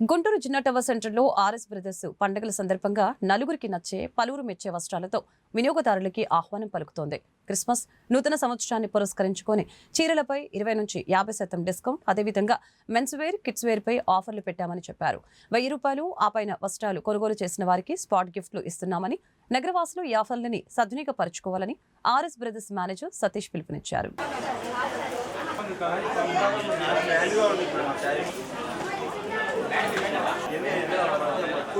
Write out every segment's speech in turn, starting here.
Guntur Jinnah tower సెంటర్లో RS brothers పండుగల సందర్భంగా నలుగురికి నచ్చే పలువురు మెచ్చే వస్త్రాలతో వినియోగదారులకి ఆహ్వానం పలుకుతోంది. క్రిస్మస్ నూతన సంవత్సరాన్ని పురస్కరించుకొని చీరలపై ఇరవై నుంచి యాభై శాతం డిస్కౌంట్ అదేవిధంగా మెన్స్ వేర్ కిడ్స్ వేర్పై ఆఫర్లు పెట్టామని చెప్పారు. వెయ్యి రూపాయలు ఆ పైన వస్త్రాలు కొనుగోలు చేసిన వారికి స్పాట్ గిఫ్ట్లు ఇస్తున్నామని నగరవాసులు ఈ ఆఫర్లని సద్వినియోగపరచుకోవాలని ఆర్ఎస్ బ్రదర్స్ మేనేజర్ సతీష్ పిలుపునిచ్చారు.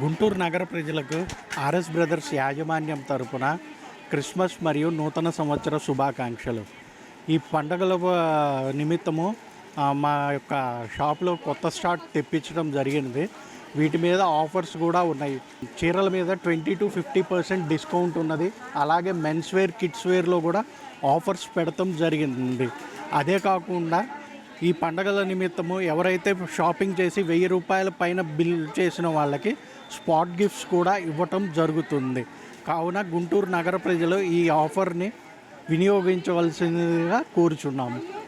గుంటూరు నగర ప్రజలకు ఆర్ఎస్ బ్రదర్స్ యాజమాన్యం తరపున క్రిస్మస్ మరియు నూతన సంవత్సర శుభాకాంక్షలు. ఈ పండుగల నిమిత్తము మా యొక్క షాప్లో కొత్త స్టాక్ తెప్పించడం జరిగింది వీటి మీద ఆఫర్స్ కూడా ఉన్నాయి. చీరల మీద twenty to fifty percent discount ఉన్నది. అలాగే మెన్స్ వేర్ కిడ్స్ వేర్లో కూడా ఆఫర్స్ పెడతాం జరిగింది. అదే కాకుండా ఈ పండగల నిమిత్తము ఎవరైతే షాపింగ్ చేసి వెయ్యి రూపాయల పైన బిల్ చేసిన వాళ్ళకి స్పాట్ గిఫ్ట్స్ కూడా ఇవ్వటం జరుగుతుంది. కావున గుంటూరు నగర ప్రజలు ఈ ఆఫర్ని వినియోగించవలసిందిగా కోరుచున్నాము.